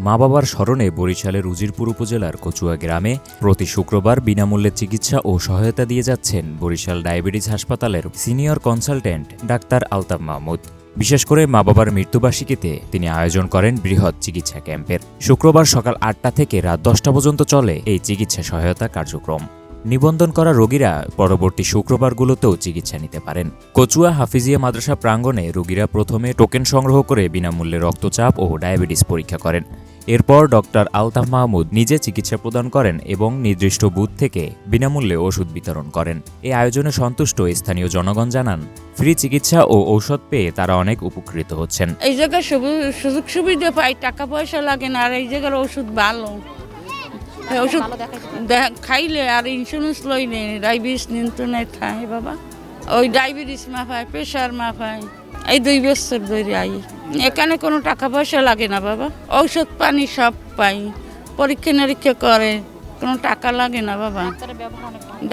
মা বাবার স্মরণে বরিশালের উজিরপুর উপজেলার কচুয়া গ্রামে প্রতি শুক্রবার বিনামূল্যে চিকিৎসা ও সহায়তা দিয়ে যাচ্ছেন বরিশাল ডায়াবেটিস হাসপাতালের senior consultant doctor Altaf Mahmud. বিশেষ করে মা বাবার মৃত্যুবার্ষিকীতে তিনি আয়োজন করেন বৃহৎ চিকিৎসা ক্যাম্পের। শুক্রবার সকাল আটটা থেকে রাত দশটা পর্যন্ত চলে এই চিকিৎসা সহায়তা কার্যক্রম। নিবন্ধন করা রোগীরা পরবর্তী শুক্রবারগুলোতেও চিকিৎসা নিতে পারেন। কচুয়া হাফিজিয়া মাদ্রাসা প্রাঙ্গণে রোগীরা প্রথমে টোকেন সংগ্রহ করে বিনামূল্যে রক্তচাপ ও ডায়াবেটিস পরীক্ষা করেন। এরপর ডক্টর আলতাফ মাহমুদ নিজে চিকিৎসা প্রদান করেন এবং নির্দিষ্ট বুথ থেকে বিনামূল্যে ওষুধ বিতরণ করেন। এই আয়োজনে সন্তুষ্ট স্থানীয় জনগণ জানান ফ্রি চিকিৎসা ও ঔষধ পেয়ে তারা অনেক উপকৃত হচ্ছেন। এই জায়গায় সুযোগ সুবিধা পাই টাকা পয়সা লাগে না আর এই জায়গার ওষুধ ভালো। ওষুধ দেখা- খাইলে আর ইন্স্যুরেন্স লইলে ডায়াবেটিস নিয়ন্ত্রণে থাকে বাবা? ওই ডায়াবেটিস মাফায় প্রেশার মাফায় এই দুই বছর ধরে আই। এখানে কোনো টাকা পয়সা লাগে না বাবা। ঔষধ পানি সব পাই। পরীক্ষা নিরীক্ষা করে কোনো টাকা লাগে না বাবা।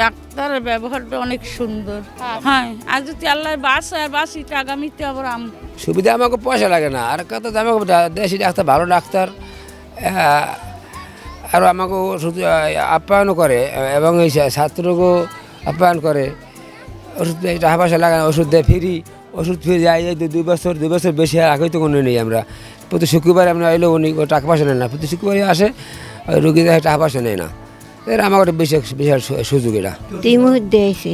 ডাক্তারের ব্যবহারটা অনেক সুন্দর। হ্যাঁ। আর যদি আল্লাহ বাসায় বাসি আগামীতে আবার আম সুবিধা আমাকে পয়সা লাগে না। আর কত দামে দেশি ডাক্তার ভালো ডাক্তার আর আমাকে আপ্যায়নও করে এবং এই ছাত্রকেও আপ্যায়ন করে। ওষুধ টাকা পয়সা লাগে ওষুধ দেয় ফিরি, ওষুধ ফিরে যায় এই দুই বছর দুই বছর বেশি আর আগেই তো কোনো নেই আমরা। প্রতি শুক্রবার আমরা এলেও উনি টাকা পয়সা নেয় না, প্রতি শুক্রবারই আসে ওই রুগীদের টাকা পয়সা নেয় না। এর আমার একটা বিশেষ বিশাল সুযোগ এটা। দুই মুহূর্তে এসে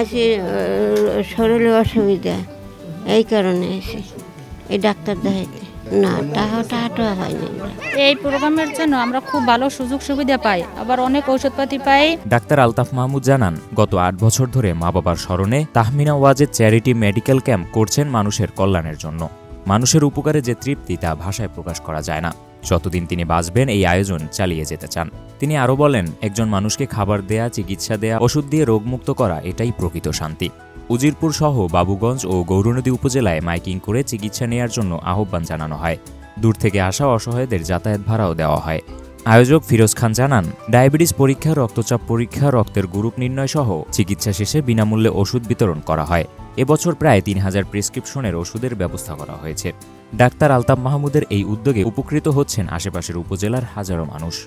আসে শরীরে অসুবিধা, এই কারণে এসে, এই ডাক্তার দেখাইতে। না হয়নি এই প্রোগ্রামের জন্য আমরা খুব ভালো সুযোগ সুবিধা পাই। আবার অনেক ঔষধপাতি পাই। ডাক্তার আলতাফ মাহমুদ জানান গত আট বছর ধরে মা বাবার স্মরণে Tahmina Wazed charity medical camp করছেন মানুষের কল্যাণের জন্য। মানুষের উপকারে যে তৃপ্তি তা ভাষায় প্রকাশ করা যায় না। যতদিন তিনি বাঁচবেন এই আয়োজন চালিয়ে যেতে চান। তিনি আরও বলেন একজন মানুষকে খাবার দেয়া চিকিৎসা দেয়া ওষুধ দিয়ে রোগমুক্ত করা এটাই প্রকৃত শান্তি। উজিরপুর সহ বাবুগঞ্জ ও গৌরনদী উপজেলায় মাইকিং করে চিকিৎসা নেয়ার জন্য আহ্বান জানানো হয়। দূর থেকে আসা অসহায়দের যাতায়াত ভাড়াও দেওয়া হয়। আয়োজক ফিরোজ খান জানান, ডায়াবেটিস পরীক্ষা, রক্তচাপ পরীক্ষা, রক্তের গ্রুপ নির্ণয় সহ চিকিৎসা শেষে বিনামূল্যে ওষুধ বিতরণ করা হয়। এবছর প্রায় তিন হাজার প্রেসক্রিপশনের ওষুধের ব্যবস্থা করা হয়েছে। ডাক্তার আলতাফ মাহমুদের এই উদ্যোগে উপকৃত হচ্ছেন আশেপাশের উপজেলার হাজারো মানুষ।